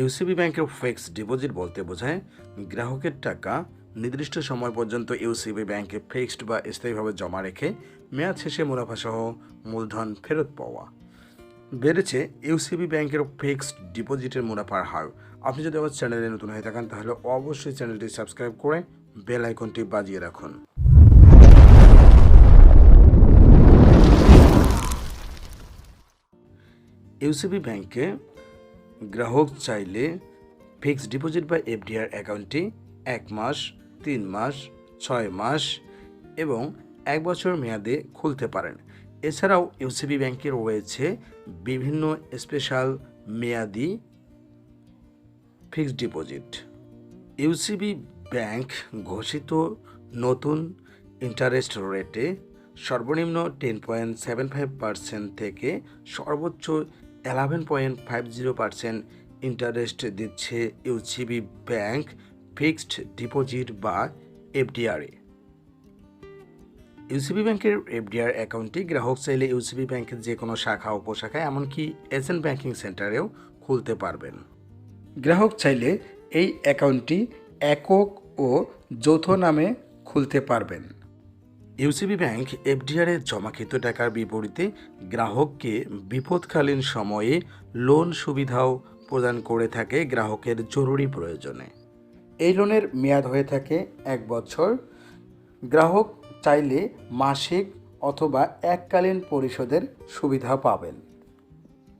UCB ব্যাংকের fixed deposit বলতে বোঝায় গ্রাহকের টাকা নির্দিষ্ট সময় পর্যন্ত ইউসিবি ব্যাংকে ফিক্সড বা স্থায়ীভাবে জমা রেখে মেয়াদ শেষে মুনাফাসহ মূলধন ফেরত পাওয়া। বেড়েছে ইউসিবি ব্যাংকের ফিক্সড ডিপোজিটের মুনাফার হার। আপনি যদি আমার চ্যানেলে নতুন হয়ে থাকেন, তাহলে অবশ্যই চ্যানেলটি সাবস্ক্রাইব করে বেল আইকনটি বাজিয়ে রাখুন। ইউসিবি ব্যাংকে গ্রাহক চাইলে ফিক্সড ডিপোজিট বা এফডিআর অ্যাকাউন্টটি এক মাস, তিন মাস, ছয় মাস এবং এক বছর মেয়াদে খুলতে পারেন। এছাড়াও ইউসিবি ব্যাংকের রয়েছে বিভিন্ন স্পেশাল মেয়াদি ফিক্সড ডিপোজিট। ইউসিবি ব্যাংক ঘোষিত নতুন ইন্টারেস্ট রেটে সর্বনিম্ন ten point seven five percent থেকে সর্বোচ্চ eleven point five zero percent interest দিচ্ছে ইউসিবি ব্যাংক ফিক্সড ডিপোজিট বা এফডিআরএ ইউসিবি ব্যাংকের এফডিআর অ্যাকাউন্টটি গ্রাহক চাইলে ইউসিবি ব্যাংকের যে কোনো শাখা উপশাখা এমনকি এজেন্ট ব্যাংকিং সেন্টারেও খুলতে পারবেন। গ্রাহক চাইলে এই অ্যাকাউন্টটি একক ও যৌথ নামে খুলতে পারবেন। ইউসিবি ব্যাংক এফডিআরে জমাকৃত টাকার বিপরীতে গ্রাহককে বিপদকালীন সময়ে লোন সুবিধাও প্রদান করে থাকে গ্রাহকের জরুরি প্রয়োজনে। এই লোনের মেয়াদ হয়ে থাকে এক বছর। গ্রাহক চাইলে মাসিক অথবা এককালীন পরিশোধের সুবিধা পাবেন।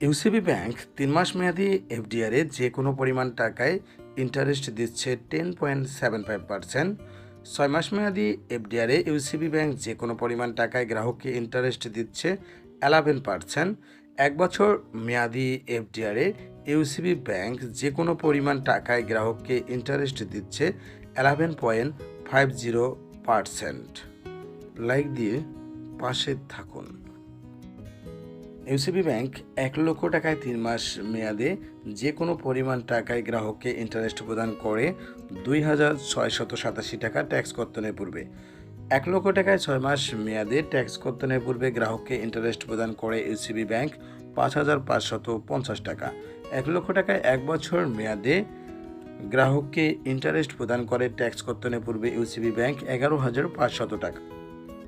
ইউসিবি ব্যাংক তিন মাস মেয়াদি এফডিআরে যে কোনো পরিমাণ টাকায় ইন্টারেস্ট দিচ্ছে ten point seven five percent. ছয় মাস মেয়াদি এফডিআরে ইউসিবি ব্যাংক যে কোনো পরিমাণ টাকায় গ্রাহককে ইন্টারেস্ট দিচ্ছে অ্যালাভেন পার্সেন্ট এক বছর মেয়াদি এফডিআরে ইউসিবি ব্যাংক যে কোনো পরিমাণ টাকায় গ্রাহককে ইন্টারেস্ট দিচ্ছে eleven point five zero percent like দিয়ে পাশে থাকুন। ইউসিবি ব্যাংক এক লক্ষ টাকায় তিন মাস মেয়াদে যে কোনো পরিমাণ টাকায় গ্রাহককে ইন্টারেস্ট প্রদান করে দুই হাজার ছয়শত সাতাশি টাকা ট্যাক্স কর্তনের পূর্বে। এক লক্ষ টাকায় ছয় মাস মেয়াদে ট্যাক্স কর্তনের পূর্বে গ্রাহককে ইন্টারেস্ট প্রদান করে ইউসিবি ব্যাংক পাঁচ হাজার পাঁচশত পঞ্চাশ টাকা। এক লক্ষ টাকায় এক বছর মেয়াদে গ্রাহককে ইন্টারেস্ট প্রদান করে ট্যাক্স কর্তনের পূর্বে ইউসিবি ব্যাংক এগারো হাজার পাঁচশত টাকা।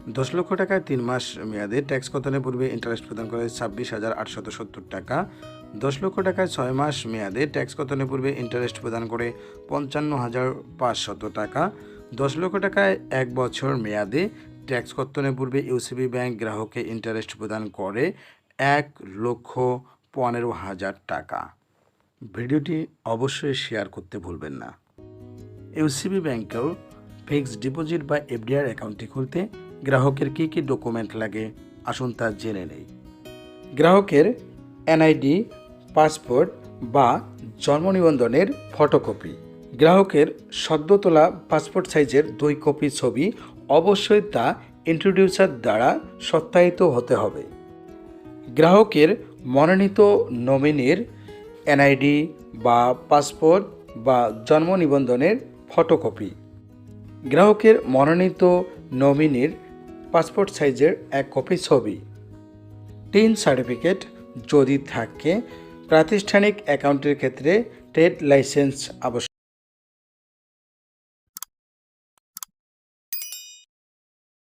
দশ লক্ষ টাকায় তিন মাস মেয়াদে ট্যাক্স কর্তনের পূর্বে ইন্টারেস্ট প্রদান করে? ছাব্বিশ হাজার আটশত সত্তর টাকা। দশ লক্ষ টাকায় ছয় মাস মেয়াদে ট্যাক্স কর্তনের পূর্বে ইন্টারেস্ট প্রদান করে? পঞ্চান্ন হাজার পাঁচশত টাকা। দশ লক্ষ টাকায় এক বছর মেয়াদে ট্যাক্স কর্তনের পূর্বে ইউসিবি ব্যাংক গ্রাহককে ইন্টারেস্ট প্রদান করে? এক লক্ষ পনেরো হাজার টাকা। ভিডিওটি অবশ্যই শেয়ার করতে ভুলবেন না। ইউসিবি ব্যাংকেও ফিক্সড ডিপোজিট বা এফডিআর অ্যাকাউন্টটি খুলতে গ্রাহকের কী কী ডকুমেন্ট লাগে? আসুন তা জেনে নেই। গ্রাহকের এনআইডি, পাসপোর্ট বা জন্ম নিবন্ধনের ফটোকপি। গ্রাহকের সদ্য তোলা পাসপোর্ট সাইজের দুই কপি ছবি অবশ্যই তা ইন্ট্রোডিউসার দ্বারা সত্যায়িত হতে হবে। গ্রাহকের মনোনীত নমিনির এনআইডি বা পাসপোর্ট বা জন্ম নিবন্ধনের ফটোকপি। গ্রাহকের মনোনীত নমিনির পাসপোর্ট সাইজের এক কপি ছবি। টিন সার্টিফিকেট যদি থাকে, প্রাতিষ্ঠানিক অ্যাকাউন্টের ক্ষেত্রে ট্রেড লাইসেন্স আবশ্যক।